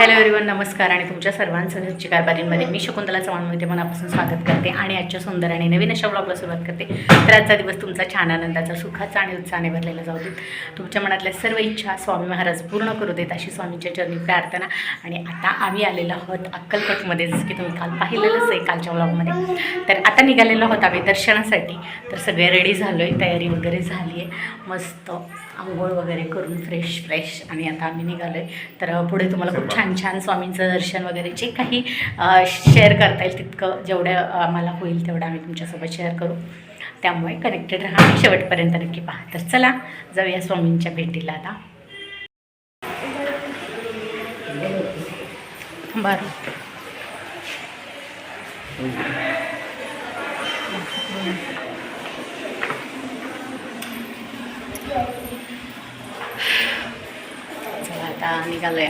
Hello everyone नमस्कार आणि तुमच्या सर्वांचं घरची कारभारीमध्ये मी शकुंतला चव्हाणमध्ये मनापासून स्वागत करते आणि आजच्या सुंदर आणि नवीन अशा ब्लॉगला सुरुवात करते. तर आजचा दिवस तुमचा छान आनंदाचा सुखाचा आणि उत्साहाने भरलेला जाऊ देत तुमच्या मनातल्या सर्व इच्छा स्वामी महाराज पूर्ण करू देत अशी स्वामींच्या चरणी प्रार्थना. आणि आता आम्ही आलेलो आहोत अक्कलकोटमध्ये जसं की तुम्ही काल पाहिलेलंच आहे कालच्या ब्लॉगमध्ये तर आता निघालेलो आहोत आम्ही दर्शनासाठी. तर सगळे रेडी झालो आहे तयारी वगैरे झाली आहे मस्त. आंघोळ वगैरे करून फ्रेश फ्रेश आणि आता आम्ही निघालो आहे तर पुढे तुम्हाला खूप छान छान स्वामींचं दर्शन वगैरे जे काही शेअर करता येईल तितकं जेवढं आम्हाला होईल तेवढं आम्ही तुमच्यासोबत शेअर करू. त्यामुळे कनेक्टेड राहा आणि शेवटपर्यंत नक्की पहा. तर चला जाऊया स्वामींच्या भेटीला आता. बरं. चला आता निघालोय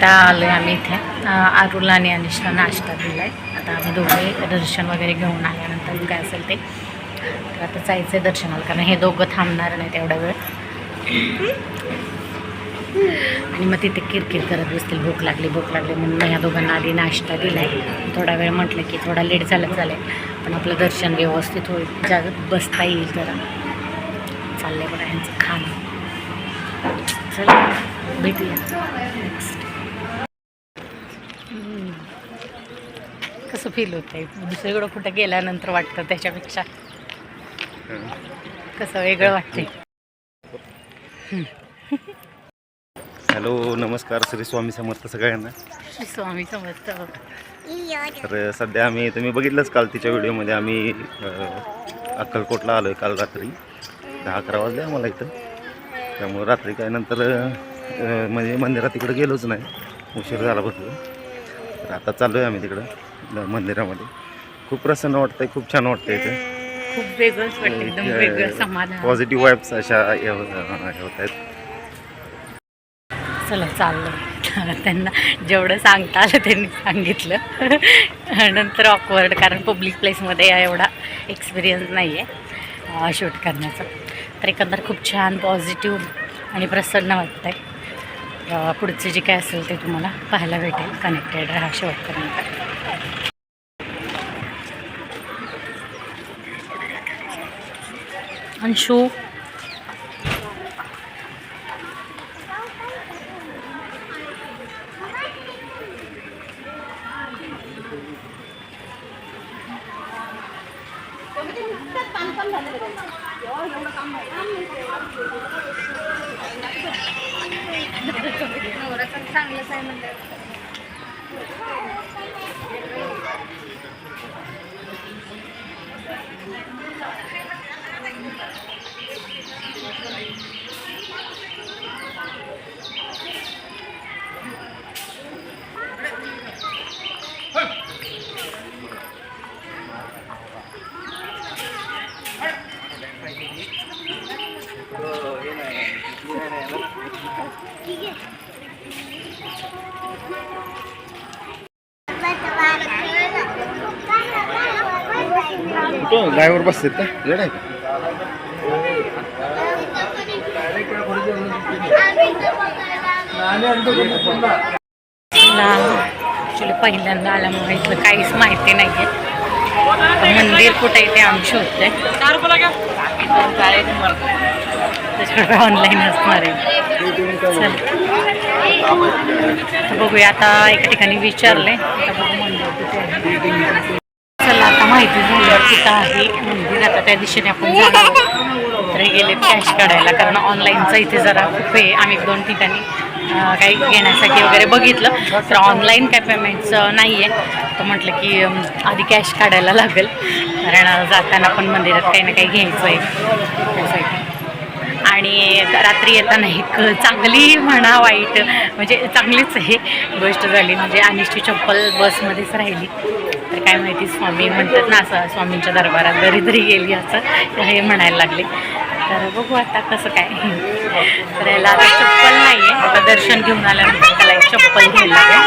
आता आलो आहे आम्ही इथे. अं, आणि अनिशला नाश्ता दिला आहे आता आम्ही दोघे दर्शन वगैरे घेऊन आल्यानंतर काय असेल ते. तर आता जायचं आहे दर्शनाला कारण हे दोघं थांबणार नाही एवढा वेळ. आणि मग तिथे किरकिर करत बसतील भूक लागली भूक लागली म्हणून ह्या दोघांना आधी नाश्ता दिला आहे थोडा वेळ म्हटलं की थोडा लेट झालं चालेल पण आपलं दर्शन व्यवस्थित होईल. ज्या बसता येईल जरा. चाललंय बघा यांचं खाणं. चला भेटूया. नेक्स्ट कसं फील होत आहे दुसरीकडं कुठं गेल्यानंतर वाटतं त्याच्यापेक्षा? कसं वेगळं वाटतंय? हॅलो नमस्कार श्री स्वामी समर्थ सगळ्यांना. श्री स्वामी समजत तर सध्या आम्ही तुम्ही बघितलंच काल तिच्या व्हिडिओमध्ये आम्ही अक्कलकोटला आलो आहे काल रात्री. दहा अकरा वाजले आम्हाला इथं. त्यामुळं रात्री काय नंतर म्हणजे मंदिरात तिकडं गेलोच नाही. उशीर झाला भरपूर. तर आता चाललो आहे आम्ही तिकडं मंदिरामध्ये. खूप प्रसन्न वाटतंय खूप छान वाटतंय इथं. खूप वेगळंच वाटतं एकदम वेगळं समाधान. पॉझिटिव्ह वाईब्स अशा हे होत आहेत. चला चाललं. त्यांना जेवढं सांगता आलं त्यांनी सांगितलं. नंतर ऑकवर्ड कारण पब्लिक प्लेसमध्ये एवढा एक्सपिरियन्स नाही आहे शूट करण्याचा. तर एकंदर खूप छान पॉझिटिव्ह आणि प्रसन्न वाटतं आहे पुढचे जे काय असेल ते तुम्हाला पाहायला भेटेल कनेक्टेड राहा शेवटपर्यंत अंशू. नवरा चांगलाच आहे म्हणलं ड्रायव्हर बसतात का? येड आहे का? ॲक्च्युली पहिल्यांदा आल्यामुळे इथलं काहीच माहिती नाही आहे मंदिर कुठं आहे ते आमचे होते त्याच्याकडे ऑनलाईन असणार आहे. बघूया आता एका ठिकाणी विचारले आता बघू मंदिर कुठे आहे. आता माहिती झालं कुठं आहे मंदिर. आता त्या दिशेने आपण जाणार तर गेले कॅश काढायला. कारण ऑनलाईनचं इथे जरा खूप आहे आम्ही एक दोन ठिकाणी काही घेण्यासाठी वगैरे बघितलं. तर ऑनलाईन काय पेमेंटचं नाही आहे तर म्हटलं की आधी कॅश काढायला लागेल. कारण जाताना पण मंदिरात काही ना काही घ्यायचं आहे त्यासाठी. आणि रात्री येताना एक चांगली म्हणा वाईट म्हणजे चांगलीच हे गोष्ट झाली. म्हणजे अनिशची चप्पल बसमध्येच राहिली. तर काय माहिती स्वामी म्हणतात ना असं स्वामींच्या दरबारात घरी तरी गेली असं हे म्हणायला लागले. तर बघू आता कसं काय. तर याला आता चप्पल नाही आहे आता दर्शन घेऊन आल्यानंतर त्याला एक चप्पल घ्यायला लागेल.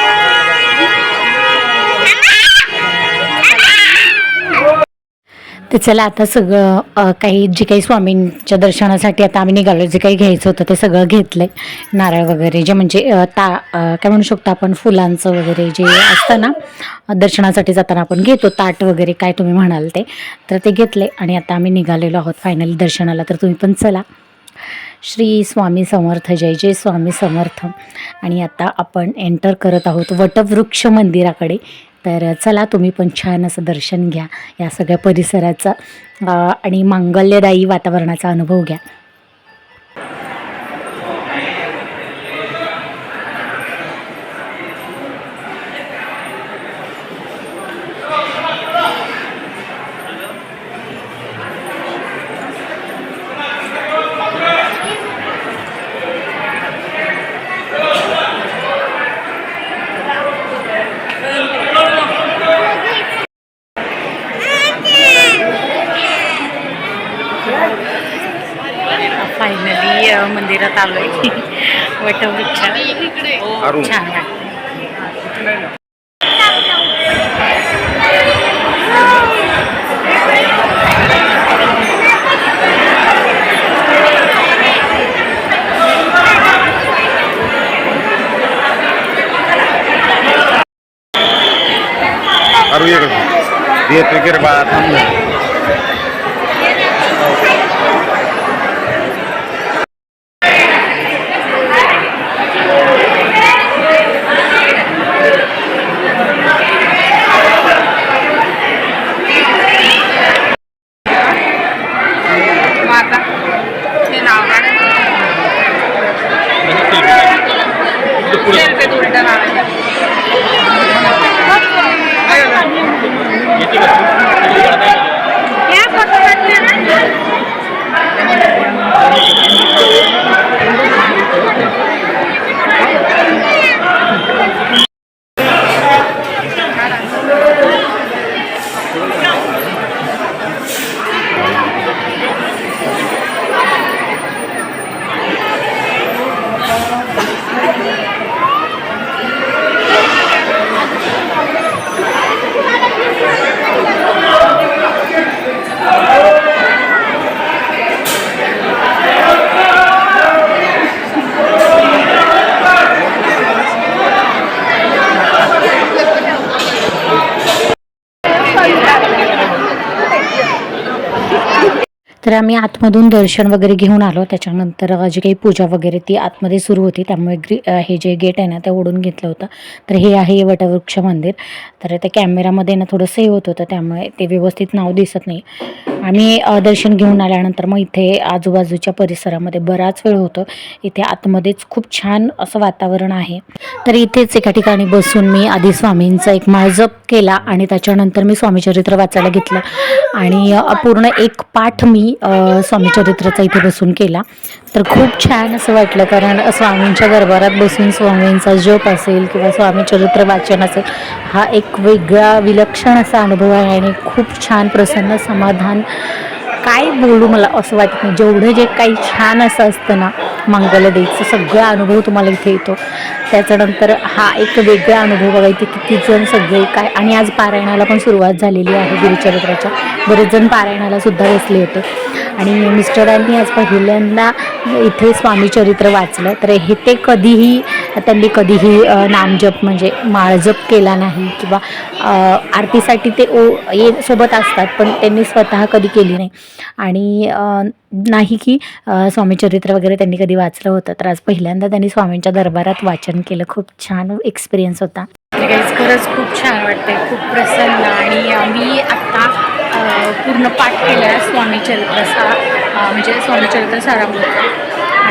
तर चला आता सगळं काही जे काही स्वामींच्या दर्शनासाठी आता आम्ही निघालो जे काही घ्यायचं होतं ते सगळं घेतलं आहे नारळ वगैरे जे म्हणजे ता काय म्हणू शकतो आपण फुलांचं वगैरे जे असतं ना दर्शनासाठी जाताना आपण घेतो ताट वगैरे काय तुम्ही म्हणाल ते तर ते घेतले आणि आता आम्ही निघालेलो आहोत फायनली दर्शनाला तर तुम्ही पण चला. श्री स्वामी समर्थ जय जय स्वामी समर्थ. आणि आता आपण एंटर करत आहोत वटवृक्ष मंदिराकडे. तर चला तुम्ही पण छान असं दर्शन घ्या या सगळ्या परिसराचा. आणि मांगल्यदायी वातावरणाचा अनुभव घ्या फायनली मंदिरात आलो आहे वटवृक्ष अरुण. छान वाटतं अरू ये इकडं. येतो तर आम्ही आतमधून दर्शन वगैरे घेऊन आलो. त्याच्यानंतर जी काही पूजा वगैरे ती आतमध्ये सुरू होती. त्यामुळे ग्री हे जे गेट आहे ना ते ओढून घेतलं होतं. तर हे आहे वटवृक्ष मंदिर. तर ते कॅमेरामध्ये ना थोडं सेव्ह होत होतं. त्यामुळे ते व्यवस्थित नाव दिसत नाही. आम्ही दर्शन घेऊन आल्यानंतर मग इथे आजूबाजूच्या परिसरामध्ये बराच वेळ होतो. इथे आतमध्येच खूप छान असं वातावरण आहे. तर इथेच एका ठिकाणी बसून मी आधी स्वामींचा एक माळजप केला आणि त्याच्यानंतर मी स्वामीचरित्र वाचायला घेतलं. आणि पूर्ण एक पाठ मी स्वामीचरित्राचा इथे बसून केला. तर खूप छान असं वाटलं कारण स्वामींच्या दरबारात बसून स्वामींचा जप असेल किंवा स्वामीचरित्र वाचन असेल हा एक वेगळा विलक्षण असा अनुभव आहे आणि खूप छान प्रसन्न समाधान काय बोलू मला असं वाटत नाही. जेवढं जे काही छान असं असतं ना मंगलदेचं सगळा अनुभव तुम्हाला इथे येतो. त्याच्यानंतर हा एक वेगळा अनुभव बघा इथे किती जण सगळे काय आणि आज पारायणाला पण सुरुवात झालेली आहे गुरुचरित्राच्या बरेच जण पारायणाला सुद्धा बसले होते. आणि मिस्टरांनी आज पहिल्यांदा इथे स्वामी चरित्र वाचलं. तर हे ते कधीही त्यांनी कधीही नामजप म्हणजे माळजप केला नाही किंवा आरतीसाठी ते ओ ये सोबत असतात पण त्यांनी स्वतः कधी केली नाही. आणि नाही की स्वामीचरित्र वगैरे त्यांनी कधी वाचलं होतं तर आज पहिल्यांदा त्यांनी स्वामींच्या दरबारात वाचन केलं. खूप छान एक्सपिरियन्स होता. म्हणजे खरंच खूप छान वाटते खूप प्रसन्न आणि मी आत्ता पूर्ण पाठ केला स्वामी चरित्र सा म्हणजे स्वामी चरित्र सारामृत.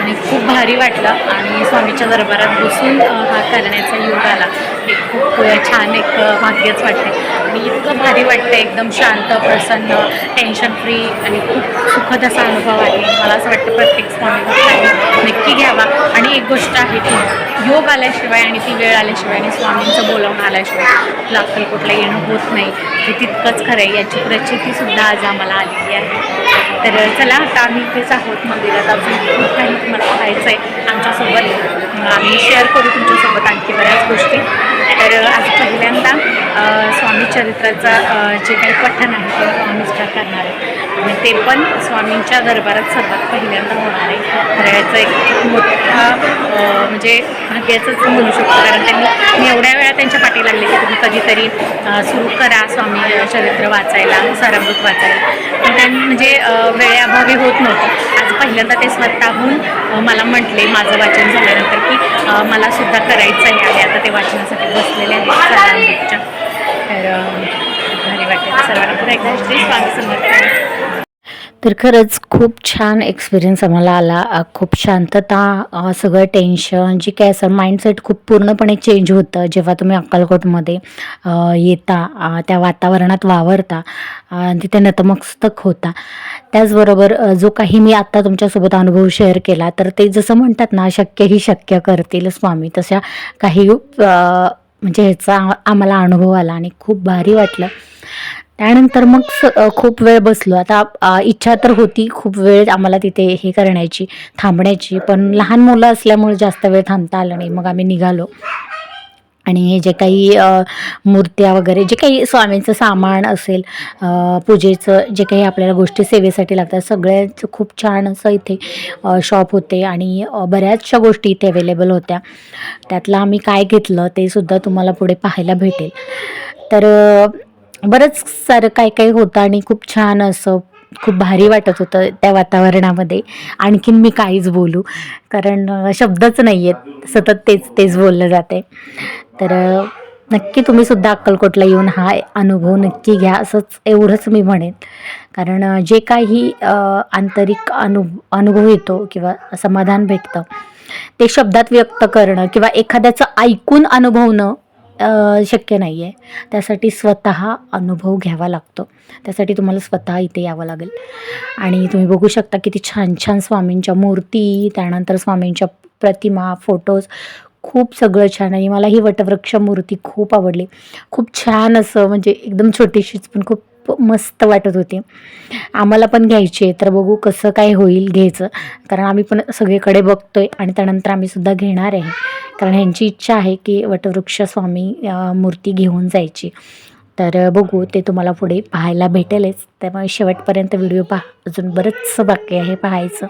आणि खूप भारी वाटलं. आणि स्वामीच्या दरबारात बसून हा करण्याचा योग आला. हे खूप छान एक भाग्यच वाटते आणि इतकं भारी वाटतं एकदम शांत प्रसन्न टेन्शन फ्री आणि खूप सुखद असा अनुभव आहे. मला असं वाटतं प्रत्येक स्वामी नक्की घ्यावा. आणि एक गोष्ट आहे की योग आल्याशिवाय आणि ती वेळ आल्याशिवाय आणि स्वामींचं बोलावून आल्याशिवाय आपलं अक्कलकोटला येणं होत नाही. हे तितकंच खरं आहे. याची प्रचितीसुद्धा आज आम्हाला आलेली आहे. तर चला आता आम्ही इथेच आहोत मंदिरात. अजून खूप काही मला पाहायचं आहे आमच्यासोबत. आम्ही शेअर करू तुमच्यासोबत आणखी बऱ्याच गोष्टी. तर आज पहिल्यांदा स्वामी चरित्राचा जे काही पठण आहे ते आम्ही करणार आहे. आणि ते पण स्वामींच्या दरबारात सर्वात पहिल्यांदा होणार आहे. तर याचं एक मोठा म्हणजे भाग्याचंच म्हणू शकतो. कारण त्यांनी मी एवढ्या वेळा त्यांच्या पाठी लागले की तुम्ही कधीतरी सुरू करा स्वामी चरित्र वाचायला सारामृत वाचायला. पण त्यांनी म्हणजे वेळेअभावी होत नव्हतं. आज पहिल्यांदा ते स्वतःहून मला म्हटले माझं वाचन झाल्यानंतर की मला सुद्धा करायचं आहे. आणि आता ते वाचनासाठी बसलेले आहेत सारामृतच्या तर भारी वाटते. सर्वांना पुन्हा एकदा श्री स्वामी समर्थ तर खरंच खूप छान एक्सपिरियन्स आम्हाला आला. खूप शांतता सगळं टेन्शन जी काय असं माइंडसेट खूप पूर्णपणे चेंज होतं जेव्हा तुम्ही अक्कलकोटमध्ये येता त्या वातावरणात वावरता तिथे नतमस्तक होता. त्याचबरोबर जो काही मी आत्ता तुमच्यासोबत अनुभव शेअर केला तर ते जसं म्हणतात ना शक्य ही शक्य करतील स्वामी तशा काही म्हणजे ह्याचा आम्हाला अनुभव आला आणि खूप भारी वाटलं. त्यानंतर मग स खूप वेळ बसलो. आता इच्छा तर होती खूप वेळ आम्हाला तिथे हे करण्याची थांबण्याची पण लहान मुलं असल्यामुळे जास्त वेळ थांबता आलं नाही. मग आम्ही निघालो. आणि जे काही मूर्त्या वगैरे जे काही स्वामींचं सामान असेल पूजेचं जे काही आपल्याला गोष्टी सेवेसाठी लागतात सगळ्याच खूप छान असं इथे शॉप होते. आणि बऱ्याचशा गोष्टी इथे अवेलेबल होत्या. त्यातलं आम्ही काय घेतलं ते सुद्धा तुम्हाला पुढे पाहायला भेटेल. तर बरंच सारं काय काय होतं आणि खूप छान असं खूप भारी वाटत होतं त्या वातावरणामध्ये. आणखीन मी काहीच बोलू कारण शब्दच नाही आहेत सतत तेच तेच बोललं जाते तर नक्की तुम्ही सुद्धा अक्कलकोटला येऊन हा अनुभव नक्की घ्या असंच एवढंच मी म्हणेन. कारण जे काही आंतरिक अनु अनुभव येतो किंवा समाधान भेटतं ते शब्दात व्यक्त करणं किंवा एखाद्याचं ऐकून अनुभवणं शक्य नाही आहे त्यासाठी स्वतः अनुभव घ्यावा लागतो. त्यासाठी तुम्हाला स्वतः इथे यावं लागेल. आणि तुम्ही बघू शकता किती छान छान स्वामींच्या मूर्ती त्यानंतर स्वामींच्या प्रतिमा फोटोज खूप सगळं छान आणि मला ही वटवृक्ष मूर्ती खूप आवडली. खूप छान असं म्हणजे एकदम छोटीशीच पण खूप मस्त वाटत होते. आम्हाला पण घ्यायचे तर बघू कसं काय होईल घ्यायचं. कारण आम्ही पण सगळीकडे बघतोय आणि त्यानंतर आम्ही सुद्धा घेणार आहे. कारण ह्यांची इच्छा आहे की वटवृक्ष स्वामी मूर्ती घेऊन जायची. तर बघू ते तुम्हाला पुढे पाहायला भेटेलच. त्यामुळे शेवटपर्यंत व्हिडिओ पहा. अजून बरंचसं बाकी आहे पाहायचं.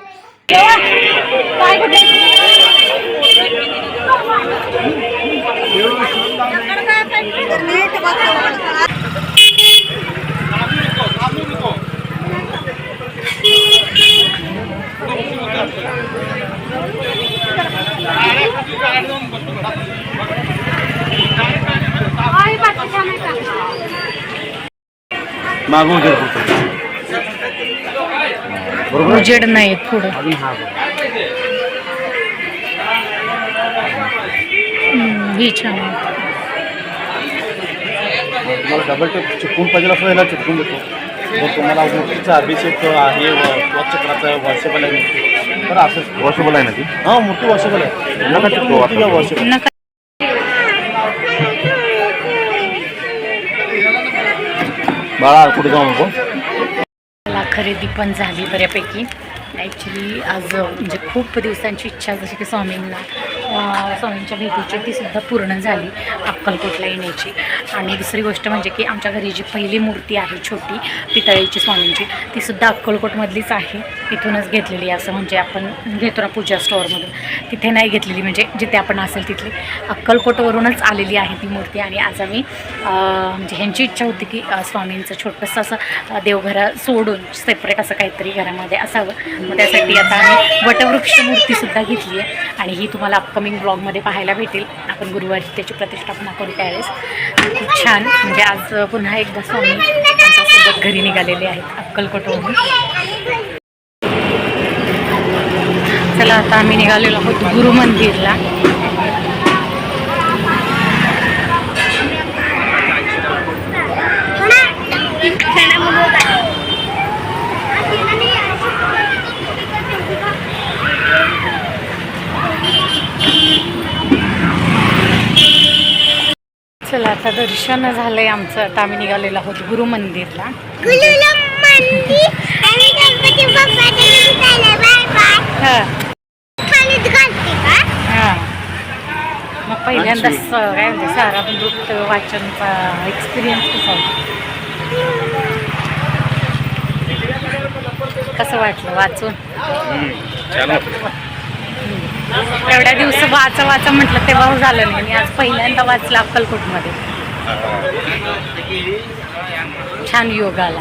उजेड नाही पुढे. ही छान. तुम्हाला डबल टेप चिपकून पाहिजे असं याला चिपकून देतो. जर तुम्हाला मूर्तीचा अभिषेक आहे वॉशेबल आहे. मूर्ती तर असंच वॉशेबल आहे ना ती? हां मूर्ती वॉशेबल आहे. नका. वॉशेबल नका. बाळा कुठे जाऊ नको? मला खरेदी पण झाली बऱ्यापैकी. ॲक्च्युली आज म्हणजे खूप दिवसांची इच्छा जशी की स्वामींना स्वामींच्या भेटीची तीसुद्धा पूर्ण झाली अक्कलकोटला येण्याची. आणि दुसरी गोष्ट म्हणजे की आमच्या घरी जी पहिली मूर्ती आहे छोटी पितळेची स्वामींची ती सुद्धा अक्कलकोटमधलीच आहे. तिथूनच घेतलेली असं म्हणजे आपण घेतो ना पूजा स्टोअरमधून. तिथे नाही घेतलेली म्हणजे जिथे आपण असेल तिथली. अक्कलकोटवरूनच आलेली आहे ती मूर्ती आणि आज आम्ही म्हणजे ह्यांची इच्छा होती की स्वामींचं छोटंसं असं देवघरा सोडून सेपरेट असं काहीतरी घरामध्ये असावं. मग त्यासाठी आता आम्ही वटवृक्ष मूर्तीसुद्धा घेतली आहे. आणि ही तुम्हाला अपकमिंग ब्लॉगमध्ये पाहायला भेटेल. आपण गुरुवारी त्याची प्रतिष्ठापना करू त्यावेळेस. खूप छान. म्हणजे आज पुन्हा एकदा स्वामी आमच्यासोबत घरी निघालेले आहेत अक्कलकोटवरून चला आता आम्ही निघालेलो आहोत गुरु मंदिरला चला आता दर्शन झालंय आमचं. आता आम्ही निघालेलो आहोत गुरु मंदिरला. हा. हा. मग पहिल्यांदाच काय म्हणते सारा नृत्य वाचनचा एक्सपिरियन्स कसा होता? कसं वाटलं? वाचून? छान वाटलं. एवढ्या दिवस वाचा वाचा म्हटलं तेव्हा हो झालं नाही. मी आज पहिल्यांदा वाचलं अक्कलकोटमध्ये. छान योग आला.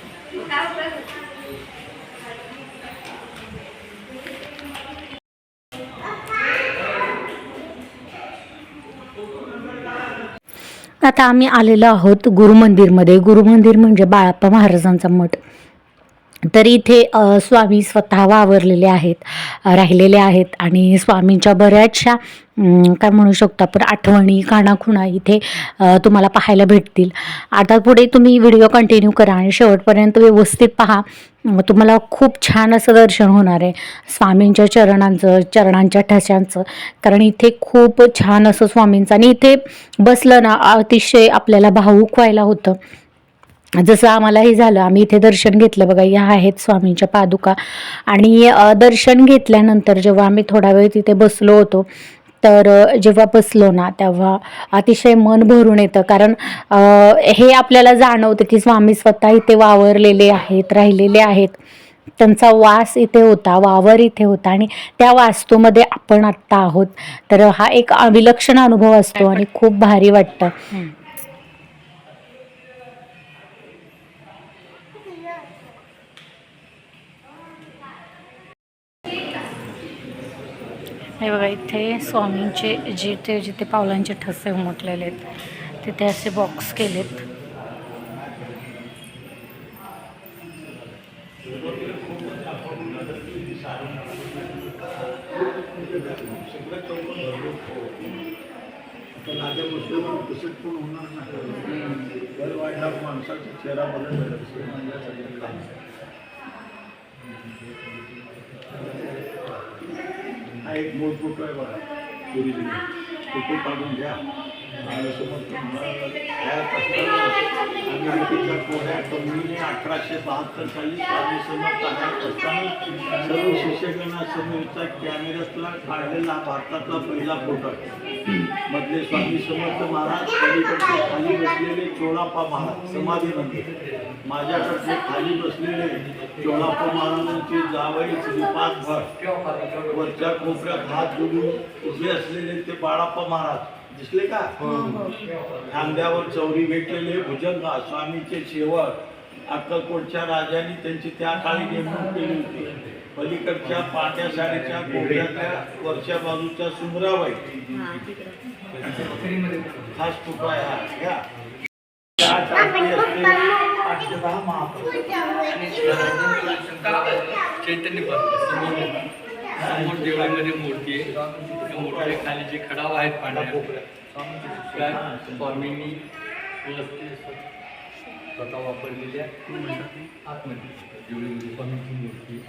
आता आम्ही आलेलो आहोत गुरुमंदिरमध्ये. गुरुमंदिर म्हणजे बाळाप्पा महाराजांचा मठ. तर इथे स्वामी स्वतः वावरलेले आहेत राहिलेले आहेत आणि स्वामींच्या बऱ्याचशा काय म्हणू शकतो आपण आठवणी खाणाखुणा इथे तुम्हाला पाहायला भेटतील. आता पुढे तुम्ही व्हिडिओ कंटिन्यू करा आणि शेवटपर्यंत व्यवस्थित पहा. तुम्हाला खूप छान असं दर्शन होणार आहे स्वामींच्या चरणांचं चरणांच्या ठशांचं. कारण इथे खूप छान असं स्वामींचं आणि इथे बसलं ना अतिशय आपल्याला भाऊक व्हायला होतं. जसं आम्हालाही झालं आम्ही इथे दर्शन घेतलं बघा या आहेत स्वामींच्या पादुका. आणि दर्शन घेतल्यानंतर जेव्हा आम्ही थोडा वेळ तिथे बसलो होतो तर जेव्हा बसलो ना तेव्हा अतिशय मन भरून येतं. कारण हे आपल्याला जाणवतं की स्वामी स्वतः इथे वावरलेले आहेत राहिलेले आहेत. त्यांचा वास इथे होता वावर इथे होता. आणि त्या वास्तूमध्ये आपण आत्ता आहोत. तर हा एक विलक्षण अनुभव असतो आणि खूप भारी वाटतं. हे बघा इथे स्वामींचे जिथे जिथे पावलांचे ठसे उमटलेले आहेत. तिथे असे बॉक्स केलेत. हा एक मूळ फोटो आहे बघा. फोटो काढून पोऱ्या कंपनीने अठराशे बहात्तर साली स्वामी समर्थ आहात. असताना सर्व शिष्यगणासमोरचा कॅमेऱ्यातला काढलेला भारतातला पहिला फोटो. मधले स्वामी समर्थ महाराज पलीकडचे खाली बसलेले चोळाप्पा महाराज समाधी मंदिर माझ्याकडचे खाली बसलेले चोळाप्पा महाराजांचे जावई श्रीपाद भट वरच्या कोपऱ्यात हात जोडून उभे असलेले ते बाळाप्पा महाराज दिसले का? खांद्यावर चौरी भेटलेले भुजंगा स्वामीचे सेवक अक्कलकोटच्या राजांनी त्यांची त्या काळी नेमणूक केली होती. पलीकडच्या पाट्या साडीच्या कोपऱ्यातल्या वरच्या बाजूच्या सुंदराबाई खास आहे हा घ्या. महाप्रभू समोर देवळीमध्ये मूर्ती आहे. मूर्ती खाली जे खडाव आहेत पांढऱ्या त्या स्वामींनी स्वतः वापरलेल्या आतमध्ये. स्वामींची मूर्ती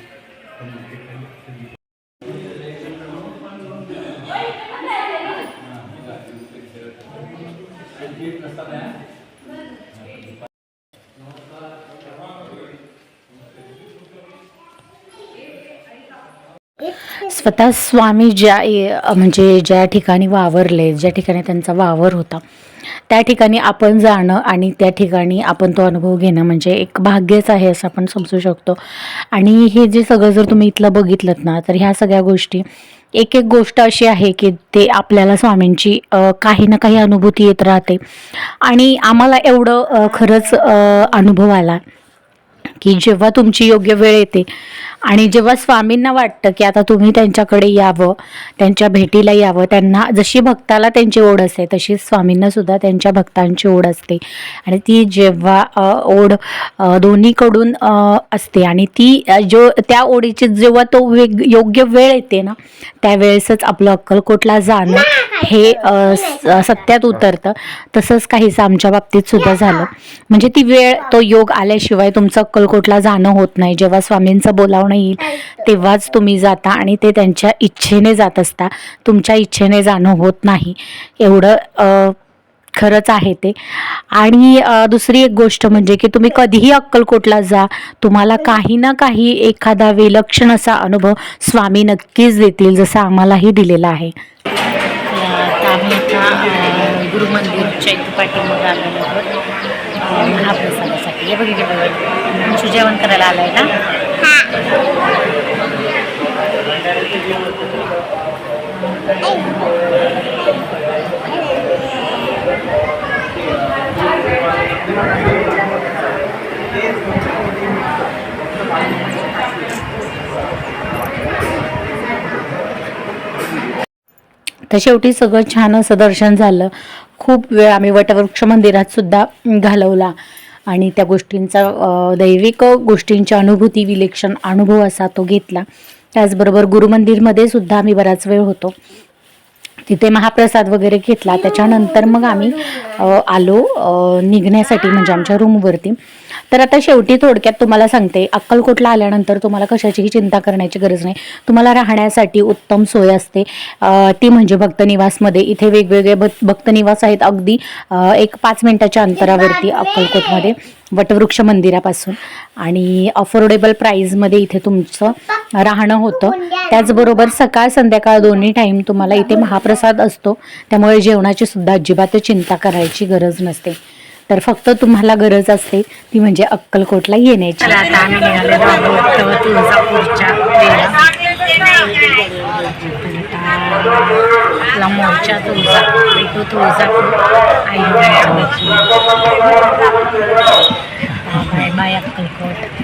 स्वतः स्वामी ज्या ए- म्हणजे ज्या ठिकाणी वावरले ज्या ठिकाणी त्यांचा वावर होता त्या ठिकाणी आपण जाणं आणि त्या ठिकाणी आपण तो अनुभव घेणं म्हणजे एक भाग्यच आहे असं आपण समजू शकतो. आणि हे जे सगळं जर तुम्ही इथलं बघितलं ना तर ह्या सगळ्या गोष्टी एक एक गोष्ट अशी आहे की ते आपल्याला स्वामींची काही ना काही अनुभूती येत राहते. आणि आम्हाला एवढं खरंच अनुभव आला. की जेव्हा तुमची योग्य वेळ येते आणि जेव्हा स्वामींना वाटतं की आता तुम्ही त्यांच्याकडे यावं त्यांच्या भेटीला यावं त्यांना जशी भक्ताला त्यांची ओढ असते तशी स्वामींना सुद्धा त्यांच्या भक्तांची ओढ असते. आणि ती जेव्हा ओढ दोन्हीकडून असते आणि ती जो त्या ओढीची जेव्हा तो वेग योग्य वेळ येते ना त्यावेळेसच आपलं अक्कलकोटला जाणं हे सत्यात उतरतं. तसंच काहीसं आमच्या बाबतीत सुद्धा झालं. म्हणजे ती वेळ तो योग आल्याशिवाय तुमचं अक्कलकोटला जाणं होत नाही. जेव्हा स्वामींचं बोलावणं येईल तेव्हाच तुम्ही जाता आणि ते त्यांच्या इच्छेने जात असता. तुमच्या इच्छेने जाणं होत नाही. एवढं खरंच आहे ते. आणि दुसरी एक गोष्ट म्हणजे की तुम्ही कधीही अक्कलकोटला जा. तुम्हाला काही ना काही एखादा विलक्षण असा अनुभव स्वामी नक्कीच देतील जसं आम्हालाही दिलेला आहे. आमच्या गुरुमंदिरच्या इथं पाठीमागे आलेलं आहोत महाप्रसादासाठी. हे बघितलं बघा जेवण करायला आलाय ना? तर शेवटी सगळं छान असं दर्शन झालं. खूप वेळ आम्ही वटवृक्ष मंदिरात सुद्धा घालवला. आणि त्या गोष्टींचा दैविक गोष्टींची अनुभूती विलक्षण अनुभव असा तो घेतला. त्याचबरोबर गुरुमंदिरमध्ये सुद्धा आम्ही बराच वेळ होतो. तिथे महाप्रसाद वगैरे घेतला. त्याच्यानंतर मग आम्ही आलो निघण्यासाठी म्हणजे आमच्या रूमवरती तर आता शेवटी थोडक्यात तुम्हाला सांगते अक्कलकोटला आल्यानंतर तुम्हाला कशाचीही चिंता करण्याची गरज नाही. तुम्हाला राहण्यासाठी उत्तम सोय असते. ती म्हणजे भक्तनिवासमध्ये. इथे वेगवेगळे भक्त भक्तनिवास आहेत अगदी एक पाच मिनिटाच्या अंतरावरती अक्कलकोटमध्ये वटवृक्ष मंदिरापासून. आणि अफोर्डेबल प्राईजमध्ये इथे तुमचं राहणं होतं. त्याचबरोबर सकाळ संध्याकाळ दोन्ही टाईम तुम्हाला इथे महाप्रसाद असतो. त्यामुळे जेवणाची सुद्धा अजिबात चिंता करायची गरज नसते. तर फक्त तुम्हाला गरज असते ती म्हणजे अक्कलकोटला येण्याची. आता आम्ही निघालेलो आहोत तुळजापूरच्या आपला मोर्चा तुळजापूर भेटू तुळजापूर आई बाय अक्कलकोट.